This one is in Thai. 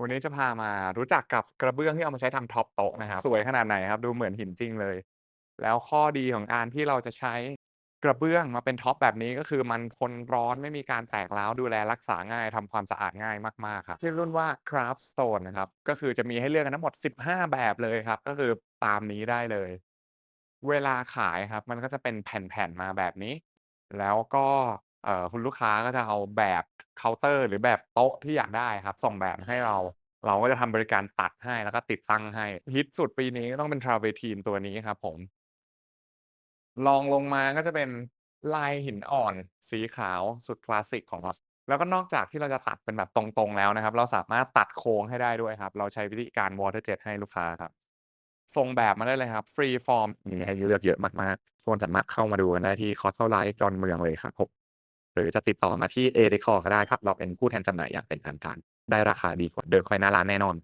วันนี้จะพามารู้จักกับกระเบื้องที่เอามาใช้ทำท็อปโต๊ะนะครับ สวยขนาดไหนครับ ดูเหมือนหินจริงเลย แล้วข้อดีของการที่เราจะใช้กระเบื้องมาเป็นท็อปแบบนี้ก็คือมันทนร้อนไม่มีการแตกร้าวดูแลรักษาง่ายทำความสะอาดง่ายมากๆครับชื่อรุ่นว่า Craftstone นะครับ ก็คือจะมีให้เลือกกันทั้งหมด 15 แบบเลยครับ ก็คือตามนี้ได้เลย เวลาขายครับ มันก็จะเป็นแผ่นๆมาแบบนี้ แล้วก็เอ่อคุณลูกค้าก็จะเอาแบบ เคาน์เตอร์ หรือแบบโต๊ะที่อยากได้ครับส่งแบบให้เรา เราก็จะทำบริการตัดให้แล้วก็ติดตั้งให้ฮิตสุดปีนี้ก็ต้องเป็น Travertine ตัวนี้ครับผมรองลงมาก็จะเป็นลายหินอ่อน สีขาวสุดคลาสสิกของเราแล้วก็นอกจากที่เราจะตัดเป็นแบบตรงๆแล้วนะครับ เราสามารถตัดโค้งให้ได้ด้วยครับ เราใช้วิธีการ Water Jet ให้ลูกค้าครับส่งแบบมาได้เลยครับ ฟรีฟอร์มมีให้เลือกเยอะมากๆทุกคนสามารถเข้ามาดูกันได้ที่ Causal Life ดอนเมืองเลยครับผม หรือจะติดต่อมาที่เอเดคอก็ได้ครับ เราเป็นผู้แทนจำหน่ายอย่างเป็นทางการ ได้ราคาดีกว่าเดินคอยหน้าร้านแน่นอน